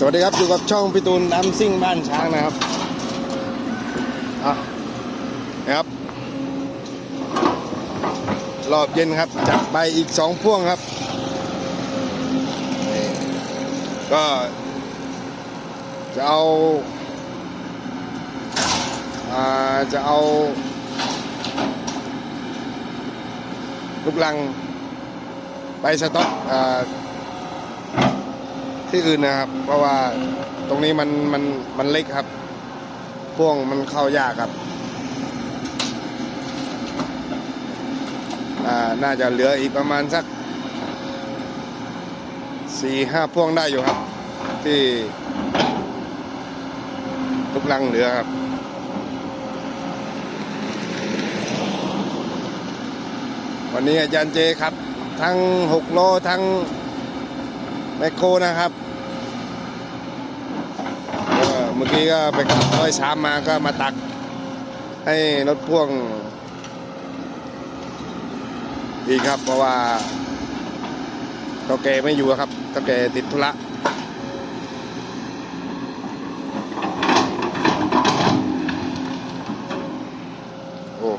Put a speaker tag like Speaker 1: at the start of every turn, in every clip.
Speaker 1: สวัสดีครับ อยู่กับช่องพี่ตูนน้ำซิ่งบ้านช้างนะครับนะครับ รอบเย็นครับ จัดไปอีกสองพ่วงครับ ก็ จะเอาอาจะเอา ลูกลังไปสต็อกอ ที่อื่นนะครับ เพราะว่าตรงนี้มันมันมันเล็กครับ พ่วงมันเข้ายากครับอ่าน่าจะเหลืออีกประมาณสักสี่ห้าพ่วงได้อยู่ครับ ที่ทุกลังเหลือครับ วันนี้อาจารย์เจครับ ทั้งหกโลทั้งแมคโครนะครับ เมื่อกี้ก็ไปขับร้อยสามมาก็มาตัก ให้รถพ่วงอีครับเพราะว่าเท่าแกไม่อยู่ครับเท่าแกติดธุระโอ้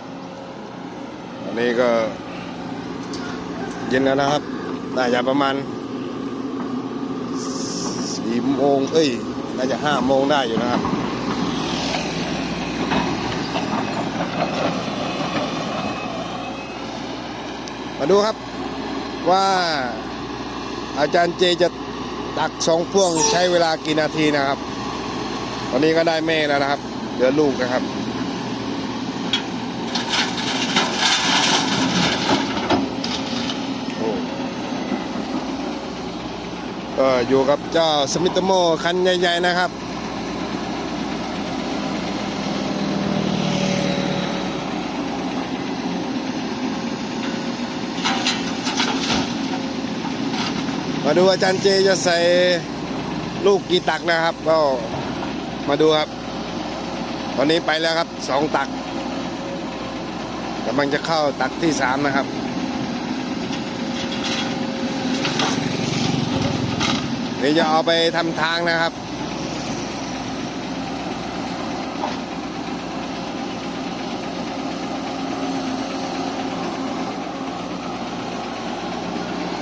Speaker 1: อันนี้ก็เย็นแล้วนะครับ น่าจะประมาณสี่โมงเอ้ย น่าจะห้าโมงได้อยู่นะครับมาดูครับว่าอาจารย์เจจะตักสองพ่วงใช้เวลากี่นาทีนะครับ ตอนนี้ก็ได้แม่แล้วนะครับ เหลือลูกนะครับ ก็อยู่กับเจ้าสมิธโมคันใหญ่ ๆ นะครับ มาดูอาจารย์เจจะใส่ลูกกี่ตักนะครับ ก็มาดูครับ ตอนนี้ไปแล้วครับสองตักกำลังจะเข้าตักที่สามนะครับ เดี๋ยวจะเอาไปทำทางนะครับ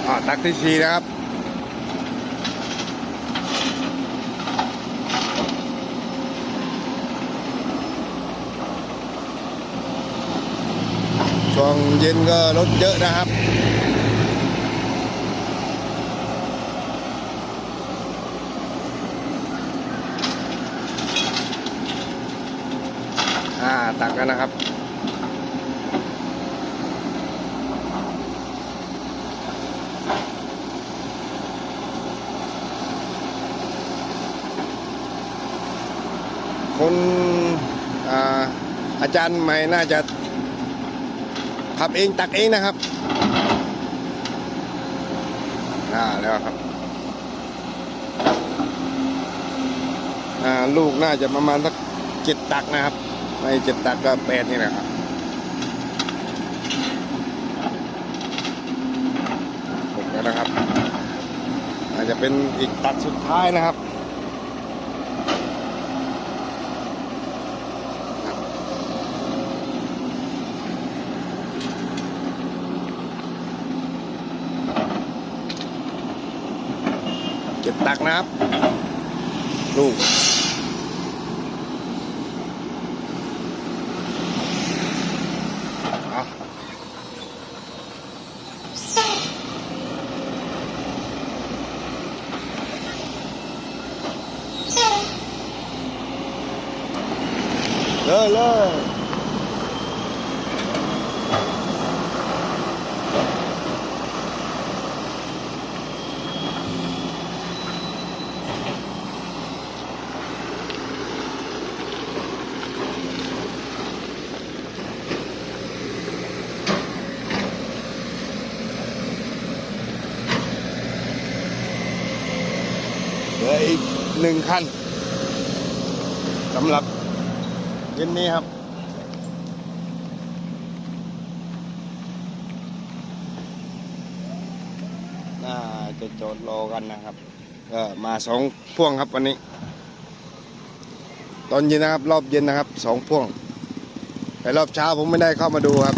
Speaker 1: อ่าตักที่สีนะครับช่วงเย็นก็รถเยอะนะครับ ตักกันนะครับคนอาอาจารย์ใหม่น่าจะขับเองตักเองนะครับอ่าแล้วครับลูกน่าจะประมาณสักเจ็ดตักนะครับ ไม่เจ็ดตักก็แปดนี่แหละครับหกแล้วนะครับ อาจจะเป็นอีกตักสุดท้ายนะครับเจ็ดตักนะครับ ลูก เลยเลยเหลืออีกหนึ่งคันสำหรับ เย็นนี้ครับน่าจะจอดรอกันนะครับก็มาสองพ่วงครับวันนี้ ตอนเย็นนะครับ รอบเย็นนะครับสองพ่วงแต่รอบเช้าผมไม่ได้เข้ามาดูครับ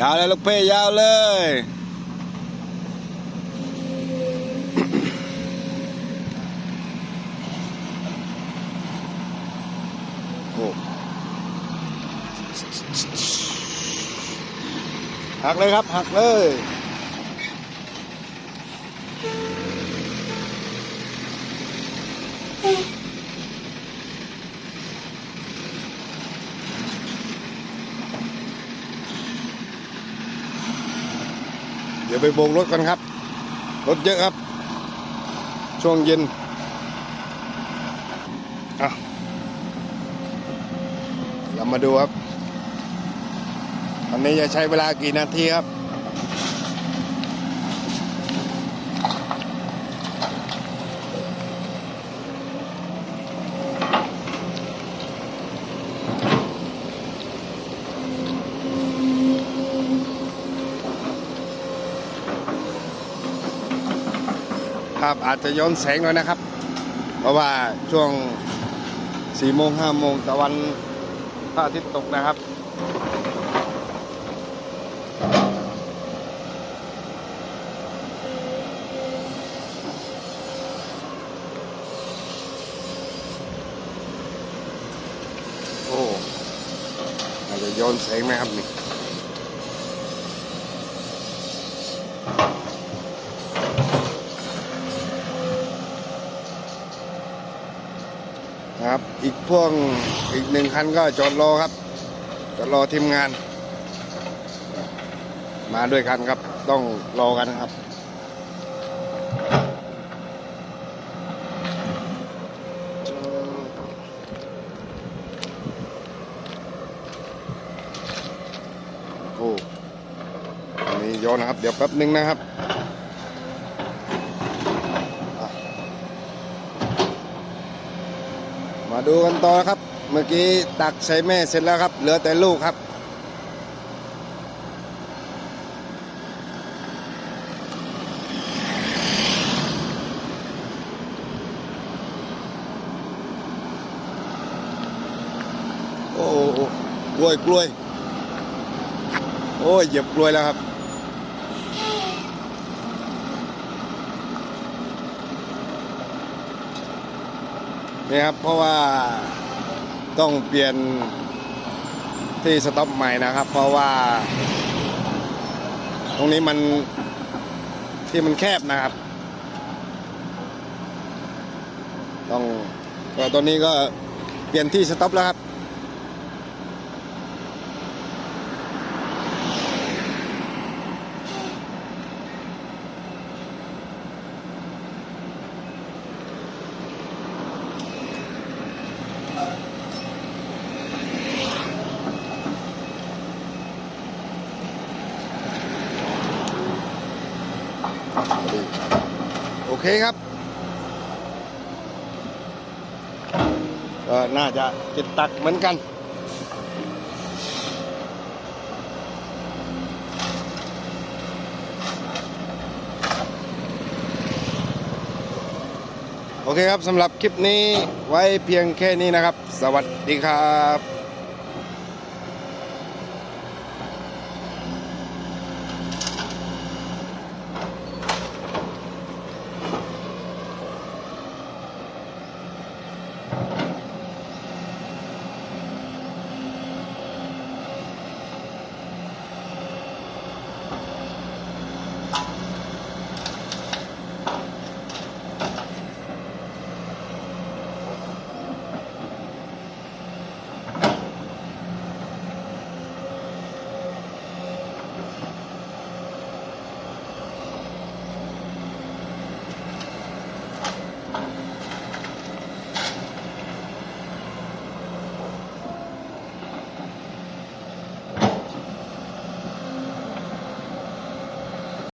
Speaker 1: ยาวเลยลูกเพ่ยาวเลยโอ้หักเลยครับ หักเลย ดี๋ยวไปโบกรถกันครับ รถเยอะครับ ช่วงเย็นอะเรามาดูครับอันนี้จะใช้เวลากี่นาทีครับาพอาจจะย้อนแสงหน่อยนะครับ เพราะว่าช่วง4โมง5โมงตะวันพระอาทิตย์ตกนะครับ โอ้อาจจะย้อนแสงไหมครับนี่ นะครับ อีก พวงอีกหนึ่งคันก็จอดรอครับจอดรอทีมงาน มาด้วยกันครับ ต้องรอกันครับโอ้นนี้ย้อนนะครับ เดี๋ยวแป๊บหนึ่งนะครับอะ มาดูกันต่อครับ เมื่อกี้ตักใส่แม่เสร็จแล้วครับ เหลือแต่ลูกครับ โอ้กล้วยกล้วย โอ้ยเหยียบกล้วยแล้วครับ นี่ครับ เพราะว่าต้องเปลี่ยนที่สต็อปใหม่นะครับ เพราะว่า ตรงนี้มันที่มันแคบนะครับ ต้องก็ตอนนี้ก็เปลี่ยนที่สต็อปแล้วครับ โอเคครับก็น่าจะติดตักเหมือนกัน โอเคครับสำหรับคลิปนี้ไว้เพียงแค่นี้นะครับ สวัสดีครับ